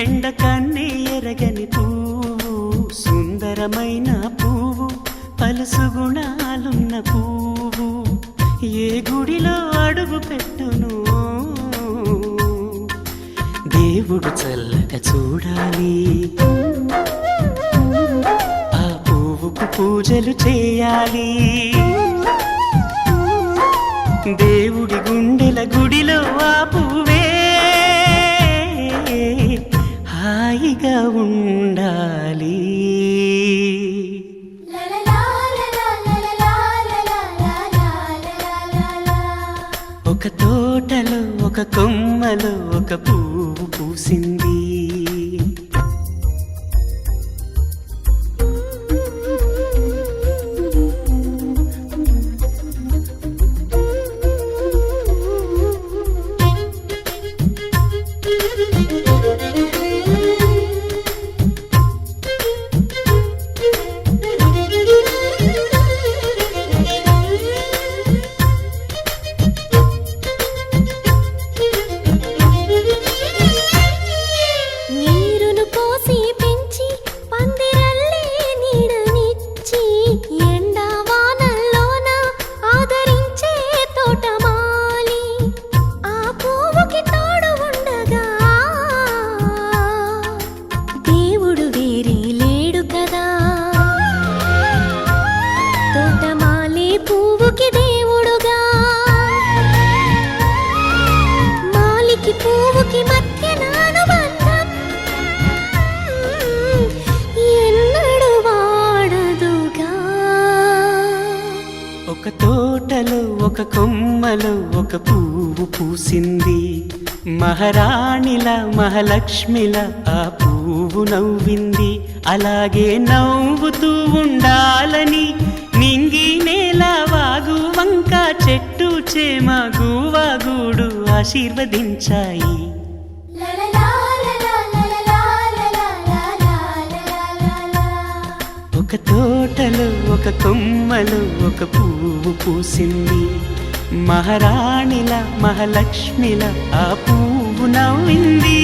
ఎండ కన్నే ఎరగని పువ్వు సుందరమైన పువ్వు పలుసు గుణాలున్న పువ్వు. ఏ గుడిలో అడుగు పెట్టును? దేవుడు చల్లగా చూడాలి. ఆ పువ్వుకు పూజలు చేయాలి. హాయిగా ఉండాలి. ఒక తోటలో ఒక కొమ్మలో ఒక పువ్వు పూసింది. నీరును మాలికి మధ్య ఎన్నడు వాడదుగా. ఒక తోటలో ఒక కొమ్మలో ఒక పువ్వు పూసింది. మహారాణిల మహాలక్ష్మిల ఆ పువ్వు నవ్వింది. అలాగే నవ్వుతూ ఉండాలని నింగి నేల వాగు వంక చెట్టు చేమ వాగుడు ఆశీర్వదించాయి. ఒక తోటలో ఒక కొమ్మలో ఒక పువ్వు పూసింది. మహారాణిల మహాలక్ష్మిల ఆ పువ్వు నవ్వింది.